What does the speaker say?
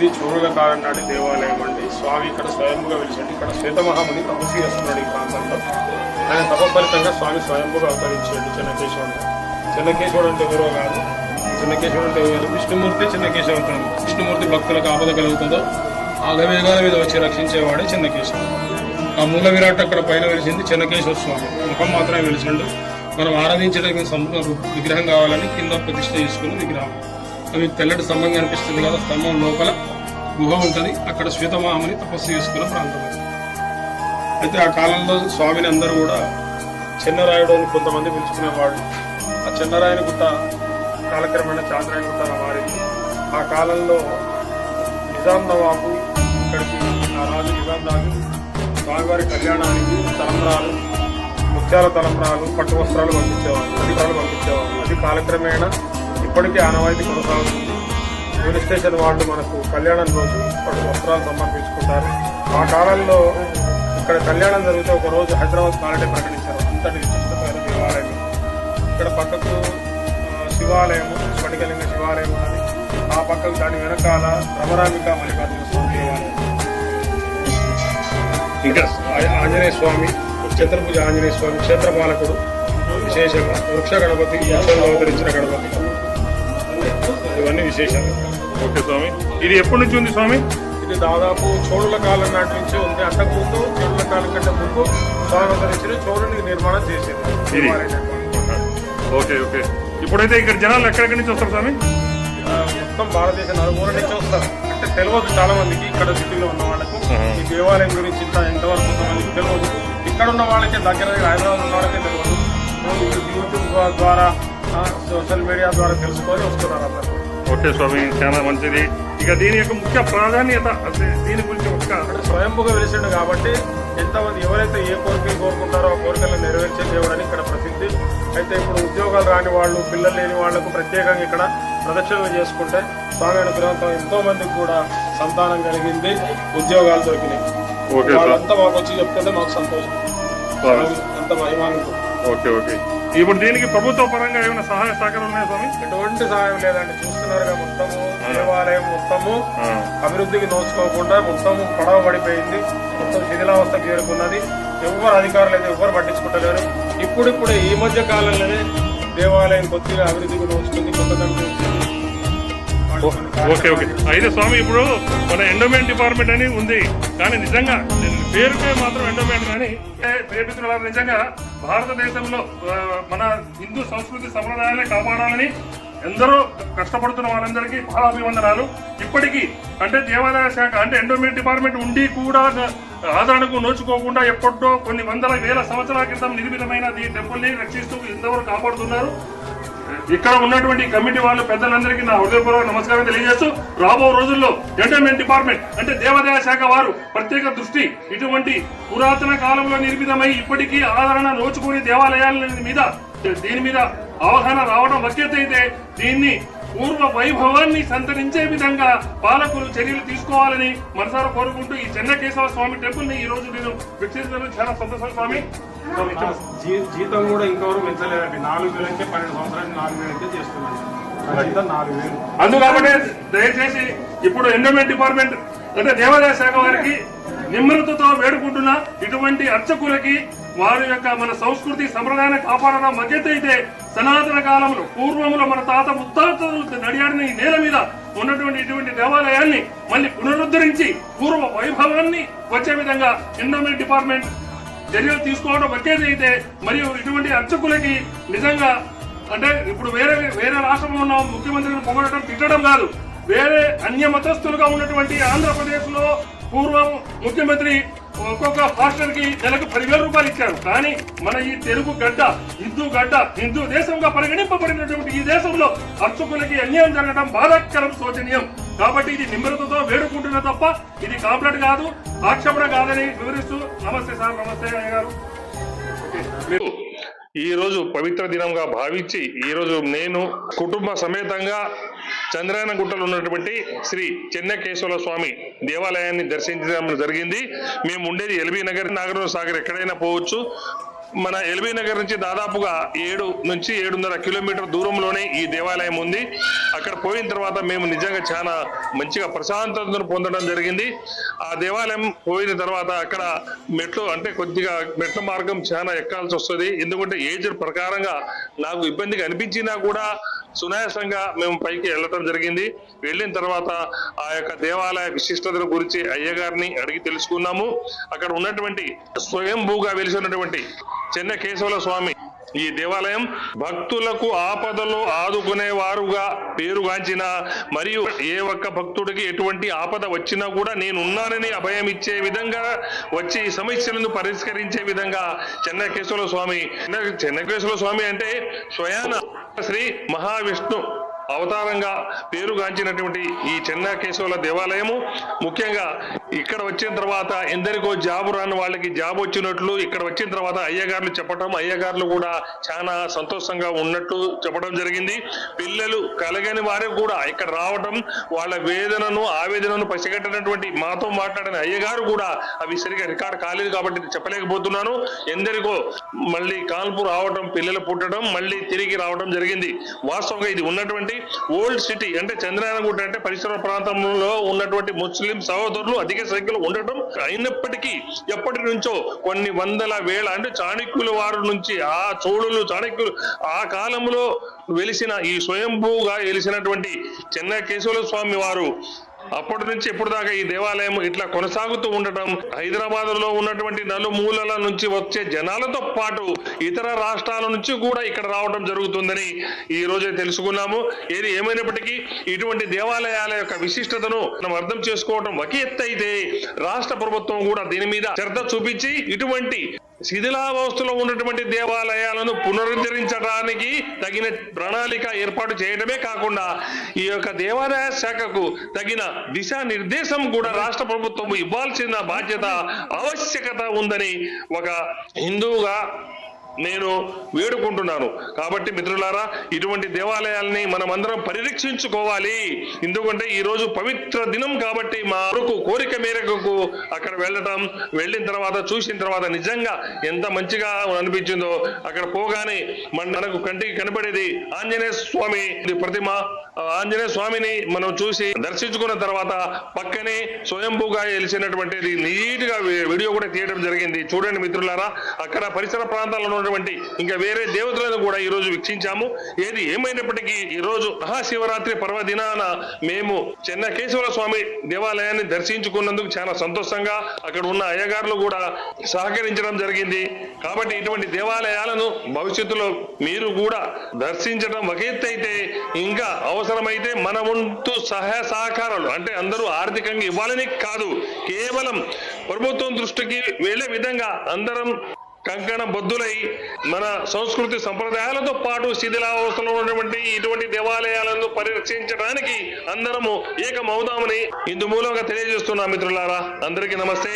ఇది చూరుల నాటి దేవాలయం అండి. స్వామి ఇక్కడ స్వయంభుగా వెలిచండి ఇక్కడ శ్వేతమహాముని తపస్సు చేస్తున్నాడు ఈ ప్రాంతంలో. ఆయన తపఫలితంగా స్వామి స్వయంభుగా అవతరించాడు చెన్నకేశ్వరుడు చెన్నకేశ్వరుడు అంటే ఎవరో కాదు. చెన్నకేశ్వరుడు అంటే ఎవరు? విష్ణుమూర్తి చెన్నకేశ్వరుడు విష్ణుమూర్తి భక్తులకు ఆపద కలుగుతుందో ఆగవేగాల మీద వచ్చి రక్షించేవాడే చెన్నకేశ్వరుడు ఆ మూల విరాట్ అక్కడ పైన వెలిసింది చెన్నకేశ్వర స్వామి. ముఖం మాత్రమే వెలిసిండు. మనం ఆరాధించడానికి సంపూర్ణ విగ్రహం కావాలని కింద ప్రతిష్ట చేసుకుని విగ్రహం. అది తెల్లటి స్తంభం కనిపిస్తుంది కదా స్తంభం లోపల గుహ ఉంటుంది. అక్కడ శ్వేతమామని తపస్సు చేసుకున్న ప్రాంతం. అయితే ఆ కాలంలో స్వామిని అందరూ కూడా చిన్నరాయుడు అని కొంతమంది పిలుచుకునేవాడు ఆ చిన్నరాయని గుట్ట కాలక్రమేణా చాంద్రాయణ గుట్టగా మారింది. ఆ కాలంలో నిజాం నవాబు ఇక్కడికి ఆ రాజు నిజాం రాజు స్వామివారి కళ్యాణానికి తలంబ్రాలు ముత్యాల తలంబ్రాలు పట్టు వస్త్రాలు పంపించేవాళ్ళు అధికారులు పంపించేవాళ్ళు. అది కాలక్రమేణా ఇప్పటికీ ఆనవాయితీ కొనసాగుతుంది. పోలీస్ స్టేషన్ వాళ్ళు మనకు కళ్యాణం రోజు పట్టు వస్త్రాలు సమర్పించుకుంటారు. ఆ కాలంలో ఇక్కడ కళ్యాణం జరిగితే ఒక రోజు హైదరాబాద్ కాలనీ ప్రకటించారు. అంతటి విశిష్టమైన దేవాలయం ఇక్కడ పక్కకు శివాలయము స్ఫటికలింగ శివాలయం ఉన్నది. ఆ పక్కకు దాని వెనకాల రమరామిక మల్లికార్జున స్వామి దేవాలయం. ఇంకా ఆంజనేయ స్వామి చతుర్భుజ ఆంజనేయ స్వామి క్షేత్రపాలకుడు విశేషంగా వృక్ష గణపతి అవతరించిన గణపతి. విశేషాలు ఓకే స్వామి. ఇది ఎప్పటి నుంచి ఉంది స్వామి? ఇది దాదాపు చోళుల కాలం నాటి నుంచి ఉంది. అంతకుముందు చోళుల కాలం కంటే ముందు స్వామి అవతరించిన చోళుని నిర్మాణం చేసేది. ఇది. Okay okay. ఇప్పుడైతే ఇక్కడ జనాలు ఎక్కడెక్కడి నుంచి వస్తారు స్వామి? మొత్తం భారతదేశం నలుమూల నుంచి వస్తారు. అంటే తెలియదు చాలా మందికి ఇక్కడ సిటీలో ఉన్న వాళ్ళకు. ఈ దేవాలయం గురించి ఇంత ఎంతవరకు కొంతమందికి తెలియదు. ఇక్కడ ఉన్న వాళ్ళకే దగ్గర హైదరాబాద్ ఉన్న వాళ్ళకే తెలియదు. యూట్యూబ్ ద్వారా సోషల్ మీడియా ద్వారా తెలుసుకొని వస్తున్నారు అందరు ఓకే స్వామి చాలా మంచిది. ఇక దీని యొక్క ముఖ్య ప్రాధాన్యత దీని గురించి ఒక్క స్వయంభుగా వెలిసిండు కాబట్టి ఎంతమంది ఎవరైతే ఏ కోరికలు కోరుకుంటారో ఆ కోరికలను నెరవేర్చే దేవుడని ఇక్కడ ప్రసిద్ధి. అయితే ఇప్పుడు ఉద్యోగాలు రాని వాళ్ళు పిల్లలు లేని వాళ్ళకు ప్రత్యేకంగా ఇక్కడ ప్రదక్షిణలు చేసుకుంటే స్వామి అనుగ్రహంతో ఎంతో మందికి కూడా సంతానం కలిగింది ఉద్యోగాలు దొరికినాయి. వాళ్ళంతా మాకు వచ్చి చెప్తుంటే మాకు సంతోషం. అంత మహిమానుభవం ఓకే ఓకే. ఇప్పుడు దీనికి ప్రభుత్వ పరంగా ఏమైనా సహాయ సహకారం ఉన్నాయా స్వామి? ఎటువంటి సహాయం లేదండి. చూస్తున్నారుగా మొత్తము దేవాలయం మొత్తము అభివృద్ధికి నోచుకోకుండా మొత్తం పడవ పడిపోయింది. మొత్తం శిథిలావస్థకు చేరుకున్నది. ఎవరు అధికారులు అయితే ఎవరు పట్టించుకుంటలేరు. ఇప్పుడిప్పుడే ఈ మధ్య కాలంలోనే దేవాలయం కొద్దిగా అభివృద్ధికి నోచుకుంది కొత్త కమిటీ వచ్చింది ఓకే ఓకే. అయితే స్వామి ఇప్పుడు మన ఎండోమెంట్ డిపార్ట్మెంట్ అని ఉంది. కానీ నిజంగా పేరుకే మాత్రం ఎండోమెంట్ కానీ ఏ నిజంగా భారతదేశంలో మన హిందూ సంస్కృతి సంప్రదాయాలే కాపాడాలని ఎందరో కష్టపడుతున్న వాళ్ళందరికీ చాలా అభివందనాలు. ఇప్పటికీ అంటే దేవాదాయ శాఖ అంటే ఎండోమెంట్ డిపార్ట్మెంట్ ఉండి కూడా ఆదరణకు నోచుకోకుండా ఎప్పటిదో కొన్ని వందల వేల సంవత్సరాల క్రితం నిర్మితమైన ఈ టెంపుల్ని రక్షిస్తూ ఎంతవరకు కాపాడుతున్నారు. ఇక్కడ ఉన్నటువంటి కమిటీ వాళ్ళు పెద్దలందరికీ నా హృదయపూర్వక నమస్కారం తెలియజేస్తూ రాబో రోజుల్లో ఎంటర్టైన్మెంట్ డిపార్ట్మెంట్ అంటే దేవాదాయ శాఖ వారు ప్రత్యేక దృష్టి ఇటువంటి పురాతన కాలంలో నిర్మితమై ఇప్పటికీ ఆదరణ నోచుకునే దేవాలయాల మీద దీని మీద అవగాహన రావడం వక్యతైతే దీన్ని పూర్వ వైభవాన్ని సంతరించే విధంగా పాలకులు చర్యలు తీసుకోవాలని మనసారా కోరుకుంటూ ఈ చెన్నకేశవ స్వామి టెంపుల్ని ఈ రోజు నేను వీక్షించడం చాలా సంతోషం స్వామి. జీతం కూడా ఇంకెవరు పెంచలేదండి నాలుగు వేలకే పన్నెండు సంవత్సరాలు నాలుగు వేలకే చేస్తున్నాను. నా జీతం నాలుగు వేలు. అందుకనే దయచేసి ఇప్పుడు ఎండోమెంట్ డిపార్ట్మెంట్ అంటే దేవాదాయ శాఖ వారికి నిమ్రతతో వేడుకుంటున్న ఇటువంటి అర్చకులకి వారి యొక్క మన సంస్కృతి సంప్రదాయాన్ని కాపాడడం మధ్యత అయితే సనాతన కాలంలో పూర్వములో మన తాత ముత్తాతలు నడియాడిన ఈ నేల మీద ఉన్నటువంటి ఇటువంటి దేవాలయాన్ని మళ్ళీ పునరుద్ధరించి పూర్వ వైభవాన్ని వచ్చే విధంగా ఎండోమెంట్ డిపార్ట్మెంట్ చర్యలు తీసుకోవడం ఒకేది అయితే మరియు ఇటువంటి అర్చకులకి నిజంగా అంటే ఇప్పుడు వేరే వేరే రాష్ట్రంలో ఉన్న ముఖ్యమంత్రిని పొగడటం తిట్టడం కాదు. వేరే అన్య మతస్థులుగా ఉన్నటువంటి ఆంధ్రప్రదేశ్లో పూర్వం ముఖ్యమంత్రి ఒక్కొక్క హాస్టల్కి నెలకు పదివేల రూపాయలు ఇచ్చారు. కానీ మన ఈ తెలుగు గడ్డ హిందూ గడ్డ హిందూ దేశంగా పరిగణింపబడినటువంటి ఈ దేశంలో అర్చకులకి అన్యాయం జరగడం బాధాకరం శోచనీయం. కాబట్టి ఇది నిమ్రతతో వేడుకుంటున్న తప్ప ఇది కాంప్లైంట్ కాదు ఆక్షేపణ కాదని వివరిస్తూ నమస్తే సార్ నమస్తే అయ్య గారు. ఈ రోజు పవిత్ర దినంగా భావించి ఈ రోజు నేను కుటుంబ సమేతంగా చంద్రాయన గుట్టలో ఉన్నటువంటి శ్రీ చెన్నకేశ్వర స్వామి దేవాలయాన్ని దర్శించడం జరిగింది. మేము ఉండేది ఎల్బీ నగర్ నాగరం సాగర్ ఎక్కడైనా పోవచ్చు. మన ఎల్బీ నగర్ నుంచి దాదాపుగా ఏడు నుంచి ఏడున్నర కిలోమీటర్ దూరంలోనే ఈ దేవాలయం ఉంది. అక్కడ పోయిన తర్వాత మేము నిజంగా చాలా మంచిగా ప్రశాంతతను పొందడం జరిగింది. ఆ దేవాలయం పోయిన తర్వాత అక్కడ మెట్లు అంటే కొద్దిగా మెట్ల మార్గం చాలా ఎక్కాల్సి వస్తుంది. ఎందుకంటే ఏజ్ ప్రకారంగా నాకు ఇబ్బందిగా అనిపించినా కూడా సునాయాసంగా మేము పైకి వెళ్ళటం జరిగింది. వెళ్ళిన తర్వాత ఆ యొక్క దేవాలయ విశిష్టతల గురించి అయ్యగారిని అడిగి తెలుసుకున్నాము. అక్కడ ఉన్నటువంటి స్వయంభూగా వెలిసినటువంటి చెన్న కేశవల స్వామి ఈ దేవాలయం భక్తులకు ఆపదలో ఆదుకునేవారుగా పేరుగాంచిన మరియు ఏ ఒక్క భక్తుడికి ఎటువంటి ఆపద వచ్చినా కూడా నేను ఉన్నానని అభయం ఇచ్చే విధంగా వచ్చి సమస్యలను పరిష్కరించే విధంగా చెన్నకేశ్వర స్వామి చెన్నకేశ్వర స్వామి అంటే స్వయాన శ్రీ మహావిష్ణు అవతారంగా పేరుగాంచినటువంటి ఈ చెన్నకేశవుల దేవాలయము. ముఖ్యంగా ఇక్కడ వచ్చిన తర్వాత ఎందరికో జాబు రాని వాళ్ళకి జాబ్ వచ్చినట్లు ఇక్కడ వచ్చిన తర్వాత అయ్యగారులు చెప్పటం అయ్యగారులు కూడా చాలా సంతోషంగా ఉన్నట్టు చెప్పడం జరిగింది. పిల్లలు కలగని వారికి కూడా ఇక్కడ రావటం వాళ్ళ వేదనను ఆవేదనను పసిగట్టినటువంటి మాతో మాట్లాడిన అయ్యగారు కూడా అవి సరిగా రికార్డ్ కాలేదు కాబట్టి చెప్పలేకపోతున్నాను. ఎందరికో మళ్ళీ కాల్పు రావటం పిల్లలు పుట్టడం మళ్ళీ తిరిగి రావడం జరిగింది. వాస్తవంగా ఇది ఉన్నటువంటి ఓల్డ్ సిటీ అంటే చంద్రాయనగుట్ట అంటే పరిసర ప్రాంతంలో ఉన్నటువంటి ముస్లిం సహోదరులు అధిక సంఖ్యలో ఉండటం అయినప్పటికీ ఎప్పటి నుంచో కొన్ని వందల వేల అంటే చాణక్యుల వారి నుంచి ఆ చోళులు చాణక్యులు ఆ కాలంలో వెలిసిన ఈ స్వయంభూగా వెలిసినటువంటి చెన్న కేశవుల స్వామి వారు అప్పటి నుంచి ఇప్పుడు దాకా ఈ దేవాలయం ఇట్లా కొనసాగుతూ ఉండటం హైదరాబాద్లో ఉన్నటువంటి నలుమూలల నుంచి వచ్చే జనాలతో పాటు ఇతర రాష్ట్రాల నుంచి కూడా ఇక్కడ రావడం జరుగుతుందని ఈ రోజే తెలుసుకున్నాము. ఏది ఏమైనప్పటికీ ఇటువంటి దేవాలయాల యొక్క విశిష్టతను మనం అర్థం చేసుకోవడం ఒక ఎత్తు అయితే రాష్ట్ర ప్రభుత్వం కూడా దీని మీద శ్రద్ధ చూపించి ఇటువంటి శిథిలావస్థలో ఉన్నటువంటి దేవాలయాలను పునరుద్ధరించడానికి తగిన ప్రణాళిక ఏర్పాటు చేయడమే కాకుండా ఈ యొక్క దేవాలయ శాఖకు తగిన దిశానిర్దేశం కూడా రాష్ట్ర ప్రభుత్వం ఇవ్వాల్సిన బాధ్యత ఆవశ్యకత ఉందని ఒక హిందువుగా నేను వేడుకుంటున్నాను. కాబట్టి మిత్రులారా ఇటువంటి దేవాలయాల్ని మనమందరం పరిరక్షించుకోవాలి. ఎందుకంటే ఈ రోజు పవిత్ర దినం కాబట్టి మా కొరకు కోరిక మేరకు అక్కడ వెళ్ళటం వెళ్ళిన తర్వాత చూసిన తర్వాత నిజంగా ఎంత మంచిగా అనిపించిందో. అక్కడ పోగానే మనకు కంటికి కనపడేది ఆంజనేయ స్వామి ఇది ప్రతిమ. ఆంజనేయ స్వామిని మనం చూసి దర్శించుకున్న తర్వాత పక్కనే స్వయంభూగా వెలిసినటువంటిది నీట్గా వీడియో కూడా తీయడం జరిగింది. చూడండి మిత్రులారా అక్కడ పరిసర ప్రాంతాల్లో ఉన్నటువంటి ఇంకా వేరే దేవతలను కూడా ఈ రోజు వీక్షించాము. ఏది ఏమైనప్పటికీ ఈ రోజు మహాశివరాత్రి పర్వదినాన మేము చెన్న కేశవర స్వామి దేవాలయాన్ని దర్శించుకున్నందుకు చాలా సంతోషంగా అక్కడ ఉన్న అయ్యగారులు కూడా సహకరించడం జరిగింది. కాబట్టి ఇటువంటి దేవాలయాలను భవిష్యత్తులో మీరు కూడా దర్శించడం ఒక ఎత్తు అయితే ఇంకా అవసరమైతే మన వంతు సహాయ సహకారాలు అంటే అందరూ ఆర్థికంగా ఇవ్వాలని కాదు. కేవలం ప్రభుత్వం దృష్టికి వెళ్ళే విధంగా అందరం కంకణ బద్దులై మన సంస్కృతి సంప్రదాయాలతో పాటు శిథిలావస్థలో ఉన్నటువంటి ఇటువంటి దేవాలయాలను పరిరక్షించడానికి అందరము ఏకమవుదామని ఇందు మూలంగా తెలియజేస్తున్నా మిత్రులారా అందరికీ నమస్తే.